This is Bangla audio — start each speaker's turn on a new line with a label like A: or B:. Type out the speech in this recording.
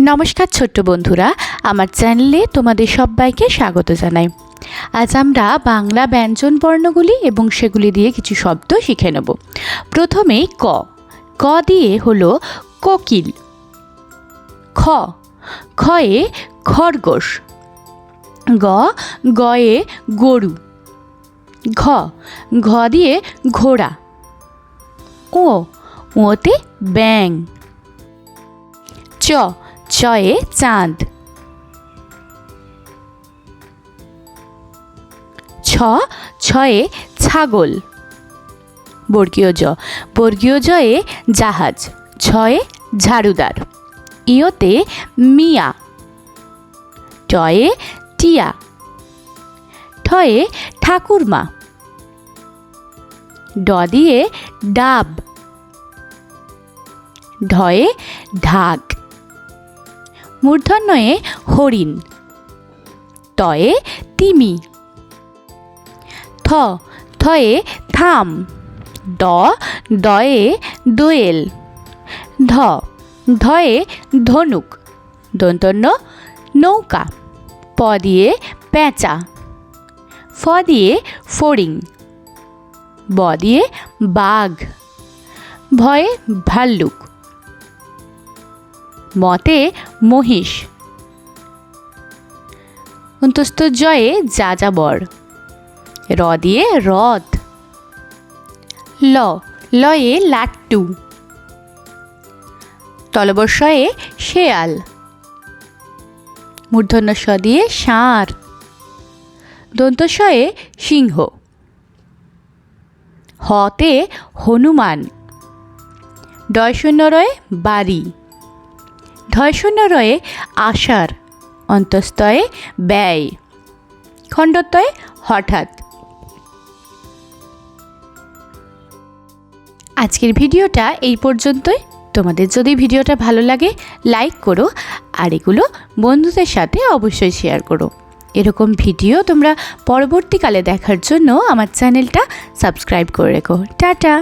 A: নমস্কার ছোট্ট বন্ধুরা, আমার চ্যানেলে তোমাদের সবাইকে স্বাগত জানাই। আজ আমরা বাংলা ব্যঞ্জন বর্ণগুলি এবং সেগুলি দিয়ে কিছু শব্দ শিখে নেব। প্রথমেই ক। ক দিয়ে হলো কোকিল। খ। খয়ে খরগোশ। গ। গয়ে গরু। ঘ। ঘ দিয়ে ঘোড়া। ও। ওতে ব্যাং চ। চয়ে চাঁদ। ছ, ছয়ে ছাগল। বর্গীয় জ, বর্গীয় জয়ে জাহাজ। ছয়ে ঝাড়ুদার। ইয়তে মিয়া। টয়ে টিয়া। ঠয়ে ঠাকুরমা। ড দিয়ে ডাব। ঢয়ে ঢাক। মূর্ধন্যয়ে হরিণ। তয়ে তিমি। থ, থয়ে থাম। দ, দয়ে দোয়েল। ধ, ধয়ে ধনুক। দন্তন্য, নৌকা। প দিয়ে পেঁচা। ফ দিয়ে ফড়িং। ব দিয়ে বাঘ। ভয়ে ভাল্লুক। মতে মহিষ। অন্তস্থ জয়ে যাযাবর র দিয়ে রথ। ল, লয়ে লাট্টু। তলবর্ষয়ে শেয়াল। মূর্ধন্য স দিয়ে ষাঁড়। দন্তস্বয়ে সিংহ। হতে হনুমান। ডয় শূন্য রয়ে বাড়ি। ঢয় শূন্য রয়ে আশার অন্তস্তয়ে ব্যয়। খণ্ডত্বয়ে হঠাৎ। আজকের ভিডিওটা এই পর্যন্তই। তোমাদের যদি ভিডিওটা ভালো লাগে, লাইক করো আর এগুলো বন্ধুদের সাথে অবশ্যই শেয়ার করো। এরকম ভিডিও তোমরা পরবর্তীকালে দেখার জন্য আমার চ্যানেলটা সাবস্ক্রাইব করে রেখো। টাটা!